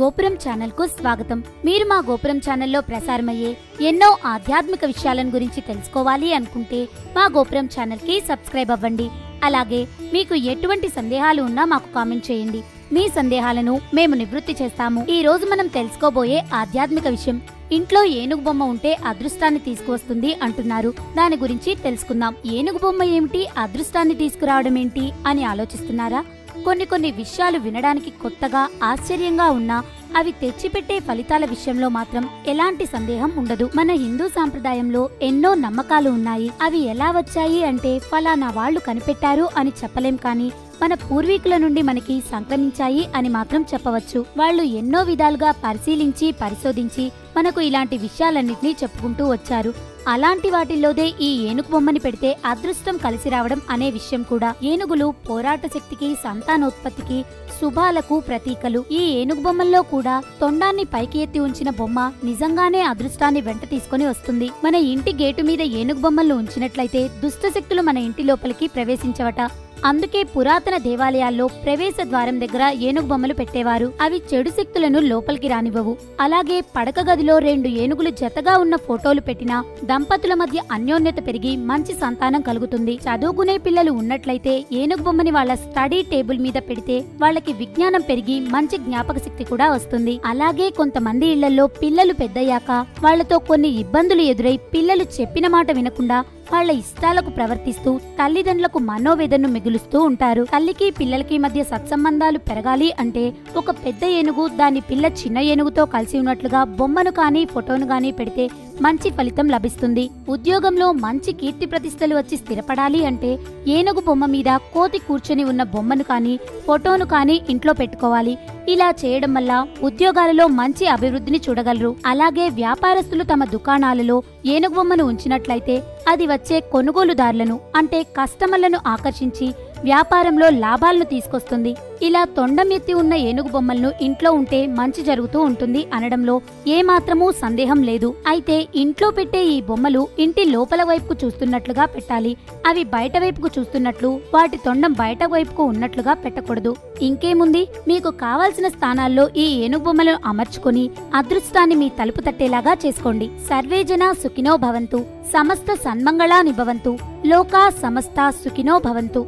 గోపురం ఛానల్కు స్వాగతం. మీరు మా గోపురం ఛానల్లో ప్రసారమయ్యే ఎన్నో ఆధ్యాత్మిక విషయాలను గురించి తెలుసుకోవాలి అనుకుంటే మా గోపురం ఛానల్కి సబ్స్క్రైబ్ అవ్వండి. అలాగే మీకు ఎటువంటి సందేహాలు ఉన్నా మాకు కామెంట్ చేయండి. మీ సందేహాలను మేము నివృత్తి చేస్తాము. ఈ రోజు మనం తెలుసుకోబోయే ఆధ్యాత్మిక విషయం ఇంట్లో ఏనుగు బొమ్మ ఉంటే అదృష్టాన్ని తీసుకువస్తుంది అంటున్నారు. దాని గురించి తెలుసుకుందాం. ఏనుగు బొమ్మ ఏమిటి? అదృష్టాన్ని తీసుకురావడం ఏంటి అని ఆలోచిస్తున్నారా? కొన్ని కొన్ని విషయాలు వినడానికి కొత్తగా ఆశ్చర్యంగా ఉన్నా అవి తెచ్చిపెట్టే ఫలితాల విషయంలో మాత్రం ఎలాంటి సందేహం ఉండదు. మన హిందూ సాంప్రదాయంలో ఎన్నో నమ్మకాలు ఉన్నాయి. అవి ఎలా వచ్చాయి అంటే ఫలానా వాళ్ళు కనిపెట్టారు అని చెప్పలేం కానీ మన పూర్వీకుల నుండి మనకి సంక్రమించాయి అని మాత్రం చెప్పవచ్చు. వాళ్ళు ఎన్నో విధాలుగా పరిశీలించి పరిశోధించి మనకు ఇలాంటి విషయాలన్నింటినీ చెప్పుకుంటూ వచ్చారు. అలాంటి వాటిల్లోదే ఈ ఏనుగు బొమ్మని పెడితే అదృష్టం కలిసి రావడం అనే విషయం కూడా. ఏనుగులు పోరాట శక్తికి సంతానోత్పత్తికి శుభాలకు ప్రతీకలు. ఈ ఏనుగు బొమ్మల్లో కూడా తొండాన్ని పైకి ఎత్తి ఉంచిన బొమ్మ నిజంగానే అదృష్టాన్ని వెంట తీసుకొని వస్తుంది. మన ఇంటి గేటు మీద ఏనుగు బొమ్మలను ఉంచినట్లయితే దుష్ట శక్తులు మన ఇంటి లోపలికి ప్రవేశించవట. అందుకే పురాతన దేవాలయాల్లో ప్రవేశ ద్వారం దగ్గర ఏనుగు బొమ్మలు పెట్టేవారు. అవి చెడు శక్తులను లోపలికి రానివ్వవు. అలాగే పడక గదిలో రెండు ఏనుగులు జతగా ఉన్న ఫోటోలు పెట్టినా దంపతుల మధ్య అన్యోన్యత పెరిగి మంచి సంతానం కలుగుతుంది. చదువుకునే పిల్లలు ఉన్నట్లయితే ఏనుగు బొమ్మని వాళ్ళ స్టడీ టేబుల్ మీద పెడితే వాళ్ళకి విజ్ఞానం పెరిగి మంచి జ్ఞాపక శక్తి కూడా వస్తుంది. అలాగే కొంతమంది ఇళ్ళలో పిల్లలు పెద్దయ్యాక వాళ్ళతో కొన్ని ఇబ్బందులు ఎదురై పిల్లలు చెప్పిన మాట వినకుండా వాళ్ళ ఇష్టాలకు ప్రవర్తిస్తూ తల్లిదండ్రులకు మనోవేదనను మిగులుస్తూ ఉంటారు. తల్లికి పిల్లలకి మధ్య సత్సంబంధాలు పెరగాలి అంటే ఒక పెద్ద ఏనుగు దాని పిల్ల చిన్న ఏనుగుతో కలిసి ఉన్నట్లుగా బొమ్మను కానీ ఫోటోను కానీ పెడితే మంచి ఫలితం లభిస్తుంది. ఉద్యోగంలో మంచి కీర్తి ప్రతిష్టలు వచ్చి స్థిరపడాలి అంటే ఏనుగు బొమ్మ మీద కోతి కూర్చొని ఉన్న బొమ్మను కానీ ఫోటోను కానీ ఇంట్లో పెట్టుకోవాలి. ఇలా చేయడం వల్ల ఉద్యోగాలలో మంచి అభివృద్ధిని చూడగలరు. అలాగే వ్యాపారస్తులు తమ దుకాణాలలో ఏనుగు బొమ్మను ఉంచినట్లయితే అది వచ్చే కొనుగోలుదారులను అంటే కస్టమర్లను ఆకర్షించి వ్యాపారంలో లాభాలను తీసుకొస్తుంది. ఇలా తొండం ఎత్తి ఉన్న ఏనుగు బొమ్మలను ఇంట్లో ఉంటే మంచి జరుగుతూ ఉంటుంది అనడంలో ఏమాత్రమూ సందేహం లేదు. అయితే ఇంట్లో పెట్టే ఈ బొమ్మలు ఇంటి లోపల వైపుకు చూస్తున్నట్లుగా పెట్టాలి. అవి బయట వైపుకు చూస్తున్నట్లు వాటి తొండం బయట వైపుకు ఉన్నట్లుగా పెట్టకూడదు. ఇంకేముంది? మీకు కావాల్సిన స్థానాల్లో ఈ ఏనుగు బొమ్మలను అమర్చుకొని అదృష్టాన్ని మీ తలుపు తట్టేలాగా చేసుకోండి. సర్వేజన సుఖినో భవంతు. సమస్త సన్మంగళాని భవంతు. లోకా సమస్త సుఖినో భవంతు.